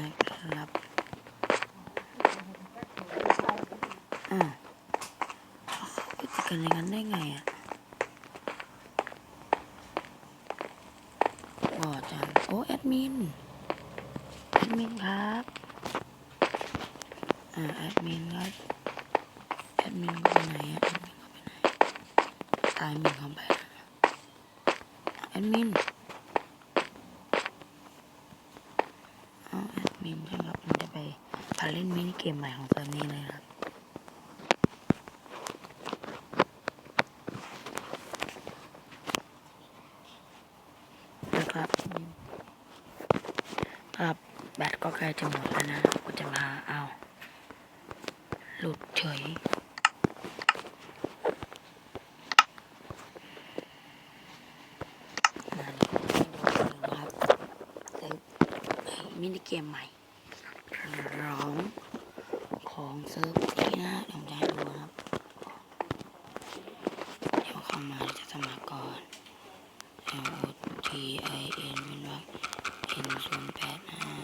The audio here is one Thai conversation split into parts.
นะครับอ่าเขาติดกันอย่างนั้นได้ไงอะก็จัง โอ้แอดมิน แอดมินครับ อ่าแอดมินครับ แอดมินไปไหนอะแอดมินเขาไปไหน ตายมินเขาไปแอดมินเอาแอด มินใช่ครับมันจะไปพาเล่นมินิเกมใหม่ของเซิร์นี้เลยครับนะครับครับแบตก็ใกล้จะหมดแล้วนะก็จะมาเอา หลุดเฉยมาครับเซิร์ฟมินิเกมใหม่ ร้องของเซิร์ฟที่น่าเดี๋ยวจะให้ดูครับ เดี๋ยวเข้ามาจะสมัครก่อน L O T I N เป็นว่า N ศูนย์แปดห้า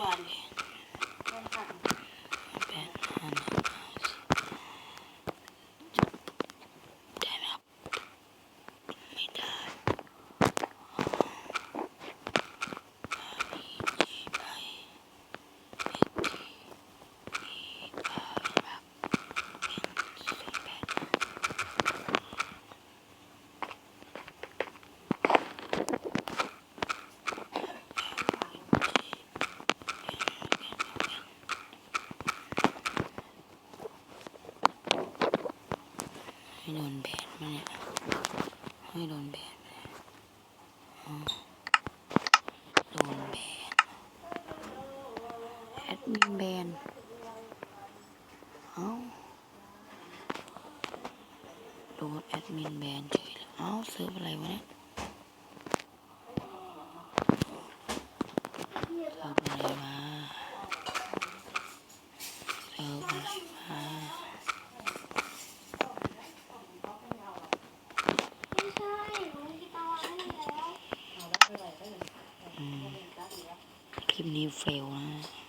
uwani. ให้โดนแบนมาเนี่ยให้โดนแบนเนี่ยอ๋อโดนแบนแอดมินแบนเอ้าโดนแอดมินแบนเฉยเลยเอาเซิร์ฟอะไรวะเนี่ยเซิร์ฟอะไรมาเซิร์ฟอะไรมา ไม่ใช่หนูที่ตาวางให้แล้ว เอาแล้วไปไหนได้เลย อืม คลิปนี้เฟลนะ